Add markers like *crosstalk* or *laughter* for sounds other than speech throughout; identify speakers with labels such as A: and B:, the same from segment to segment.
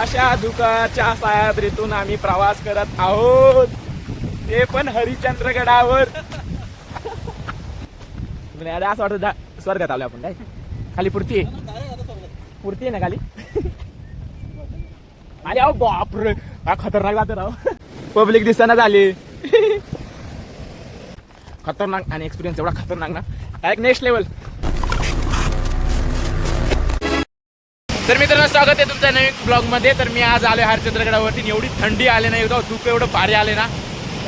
A: अशा दुःखाच्या सह्याद्रीतून आम्ही प्रवास करत आहोत. ते पण हरिश्चंद्रगडावर असं वाटत स्वर्गात आलो आपण काय? खाली पुरती आहे. पुरती आहे ना खाली? अरे अहो बापरे. हा खतरनाक जाते राव. पब्लिक दिसताना झाली. खतरनाक आणि एक्सपिरियन्स एवढा खतरनाक ना. डायरेक्ट नेक्स्ट लेवल तर मित्रांनो स्वागत आहे तुमच्या नवीन ब्लॉगमध्ये तर मी आज आलोय हरचंद्रगडावरती. एवढी थंडी आले ना एकदम धूप एवढं भारी आले ना.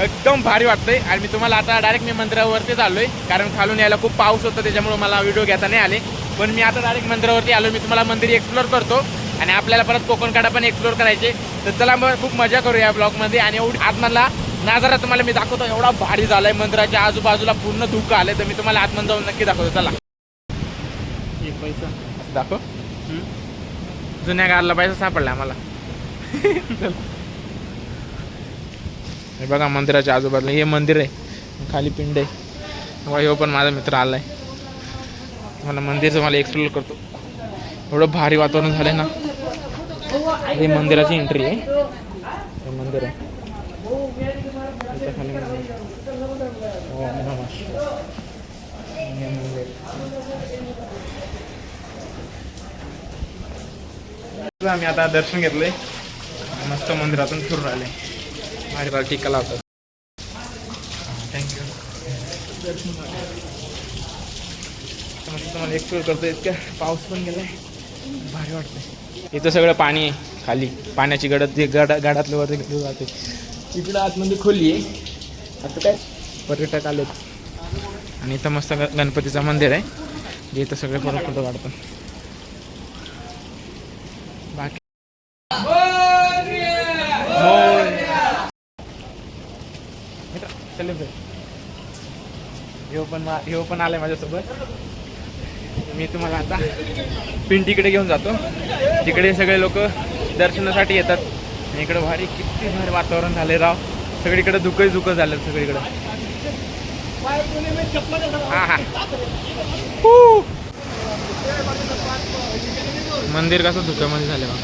A: एकदम भारी वाटतंय. आणि मी तुम्हाला आता डायरेक्ट मी मंदिरावरतीच आलोय. कारण खालून यायला खूप पाऊस होता त्याच्यामुळे मला व्हिडिओ घेता नाही आले. पण मी आता डायरेक्ट मंदिरावरती आलो मी तुम्हाला मंदिर एक्सप्लोर करतो. आणि आपल्याला परत कोकणकडा पण एक्सप्लोर करायचे. तर चला मग खूप मजा करू या ब्लॉगमध्ये आणि एवढी आतमधला नजारा तुम्हाला मी दाखवतो. एवढा भारी झालाय. मंदिराच्या आजूबाजूला पूर्ण धुकं आलंय. तर मी तुम्हाला आतमध्ये जाऊन नक्की दाखवतो. चला. एक पैसा. दाखव. जुन्या गारला पैसा सापडला आम्हाला. हे बघा मंदिराच्या आजूबाजूला हे मंदिर आहे. खाली पिंड आहे. बघा ह्यो पण माझा मित्र आलाय. मला मंदिरचं मला एक्सप्लोर करतो. एवढं भारी वातावरण झालंय ना. हे मंदिराची एंट्री आहे. हे मंदिर आहे. खाली मंदिर. हो, ओम नमः शिवाय. हे मंदिर. आम्ही आता दर्शन घेतले मस्त मंदिरातून फिरून आले भारी भारी टिका लावतात थँक्यू मस्त एक्सप्लोर करतो इतकं पाऊस पण गेलाय. भारी वाटतंय. इथं सगळं पाणी आहे खाली. पाण्याची गडद गडा गडातलं वरती जाते इकडं आतमध्ये खोली आहे. आता काय? पर्यटक आलेत. आणि इथं मस्त गणपतीचं मंदिर आहे. जे इथं सगळे फोटो फोटो काढतात. ह्यो पण मा- ह्यो पण आलाय माझ्यासोबत. मी तुम्हाला आता पिंटीकडे घेऊन जातो. तिकडे सगळे लोक दर्शनासाठी येतात. आणि भारी किती भारी वातावरण झाले राव. सगळीकडे धुकं धुकं झालं सगळीकडे. हां हां. मंदिर कसं धुक्यामध्ये झालं बा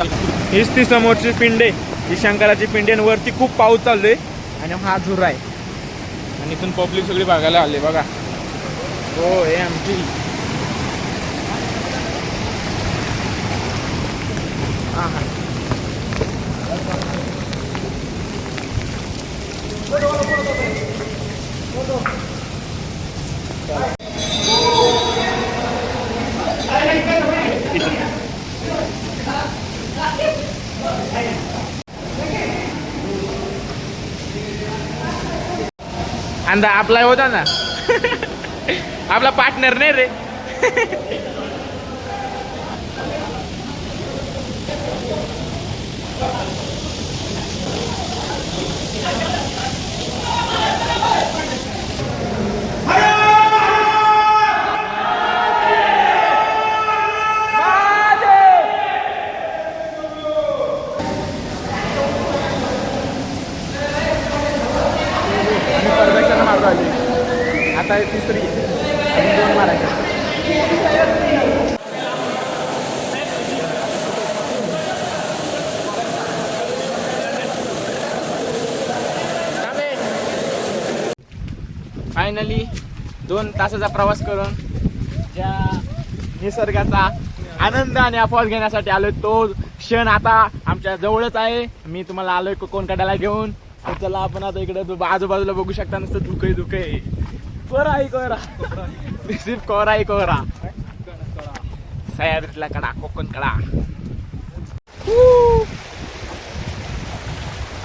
A: हीच ती समोरची पिंड. ही शंकराची पिंड आणि वरती खूप पाऊस चालू आहे आणि हा झुरा आहे. आणि इथून पब्लिक सगळी बघायला आले बघा. हो हे आमची. हा. अंदा आपला होता ना. *laughs* आपला पार्टनर नाही रे आम्ही परफेक्शन मारतो आली आता हे तिसरी अजून दोन मारायचे फायनली दोन तासाचा प्रवास करून ज्या निसर्गाचा आनंद आणि अपवास घेण्यासाठी आलोय तो क्षण आता आमच्या जवळच आहे. मी तुम्हाला आलोय कोकणकड्याला घेऊन. चला आपण आता इकडे आजूबाजूला बघू शकता नुसतं धुकय धुकय कोरा आहे. कोरा. सिर्फ कोरा आहे कोरा. सह्याद्रीतला कडा कोकण कडा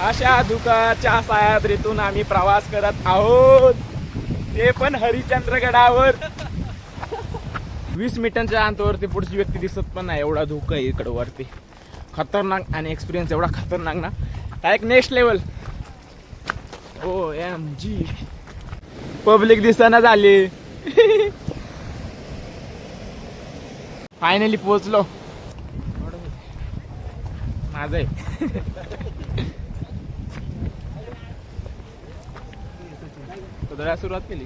A: अशा दुःखाच्या सह्याद्रीतून आम्ही प्रवास करत आहोत. ते पण हरिश्चंद्रगडावर वीस मिनिटांच्या अंतरावरती पुढची व्यक्ती दिसत पण नाही. एवढा धोका आहे इकडं वरती. खतरनाक आणि एक्सपिरियन्स एवढा खतरनाक ना. Direct next level O M G public दिसताना झाली. फायनली पोहोचलो. माझं आहे. कुदळ्या सुरुवात केली.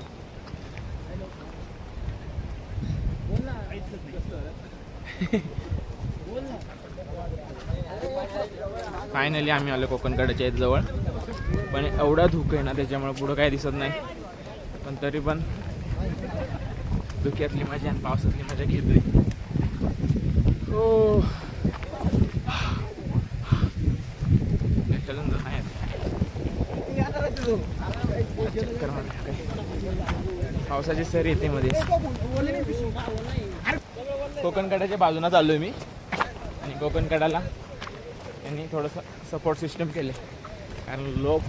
A: फायनली आम्ही आलो कोकणकडच्या जवळ पण एवढा धुकं आहे ना त्याच्यामुळे पुढं काही दिसत नाही. पण तरी पण धुक्यातली मजा आणि पावसातली मजा घेतली. हो. चलन तर पावसाची सर येते मध्ये. कोकणकडाच्या बाजूला चाललोय मी. आणि कोकणकडाला यांनी थोडंसं सपोर्ट सिस्टम केले कारण लोक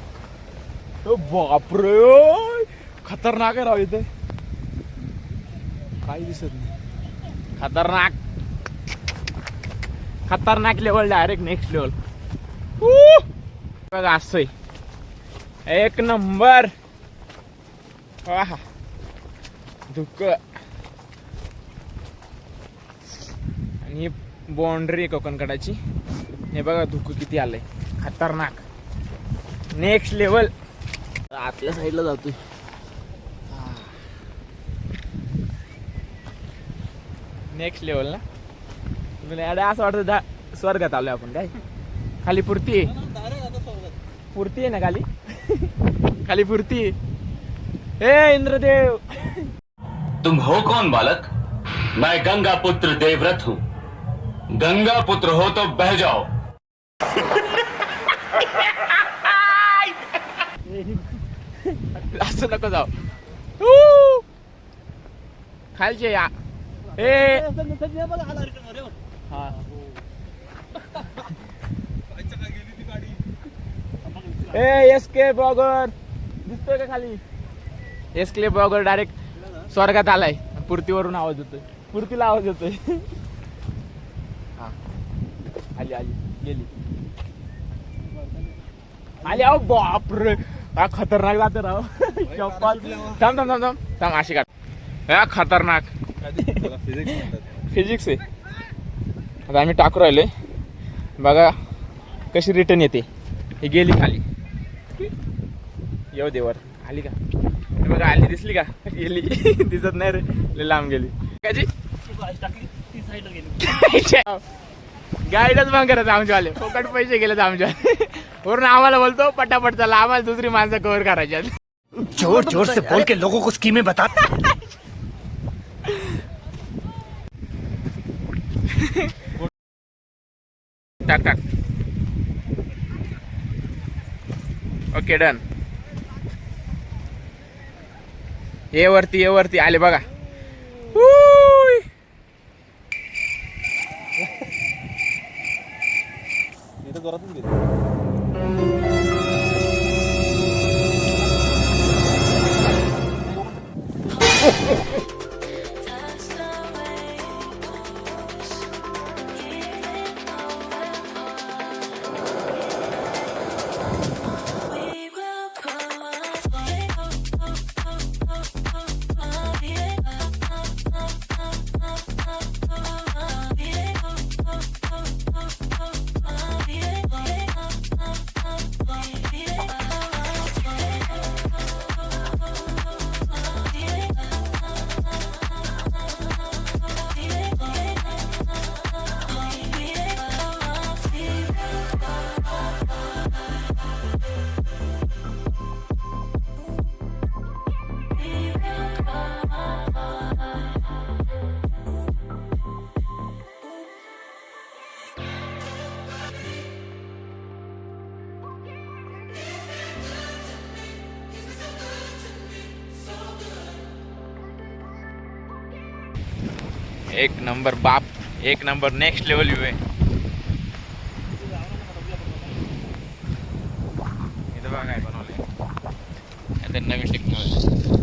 A: बापरे खतरनाक आहे राव इथे. काही दिसत नाही. खतरनाक. खतरनाक लेवल डायरेक्ट नेक्स्ट लेवल बघा असं एक नंबर. वाह धुक. आणि ही बाउंड्री कोकणकडाची हे बघा धुक किती आलंय. खतरनाक. नेक्स्ट लेवल आतल्या साईडला जातोय. नेक्स्ट लेवल ना? अरे असं वाटतं स्वर्गात आलोय आपण काय? खाली पुरती आहे. पुरती आहे ना खाली? खाली पुरती आहे ए इंद्रदेव.
B: तुम हो कौन बालक? मैं गंगा पुत्र देवव्रत हूँ। गंगा पुत्र हो तो बह जाओ। *laughs*
A: असं नको जाऊ! खालचे या. ए! हा. ए एस के ब्लॉगर दिसतोय का खाली? एस के ब्लॉगर डायरेक्ट स्वर्गात आलाय. पुरतीवरून आवाज येतोय. पुरतीला आवाज येतोय. हा. आली आली. गेली. आली अहो बापरे. हा खतरनाक जाते राव. चप्पल. थांब थांब थांब थांब. थांब अशी का हा खतरनाक. फिजिक्स आहे. आता आम्ही टाकू राहिलोय बघा कशी रिटर्न येते. ही गेली खाली. येऊ देवर आली का? बघा आली दिसली का? *laughs* गेली. *laughs* दिसत नाही रे. लांब गेली. काची गाईडच मग करत आमच्यावाले फुकट पैसे गेले आमच्या *laughs* वरून आम्हाला बोलतो पटापट चला आम्हाला दुसरी माणसं कव्हर करायच्यात
C: जोर जोर से बोल के लोगों को स्कीमें बता।
A: टाक टाक. ओके डन ये वरती ये वरती. आले बघा. हुय. एक नंबर बाप एक नंबर नेक्स्ट लेवल व्यू आहे इथं बनवलंय. आता नवीन टेक्नॉलॉजी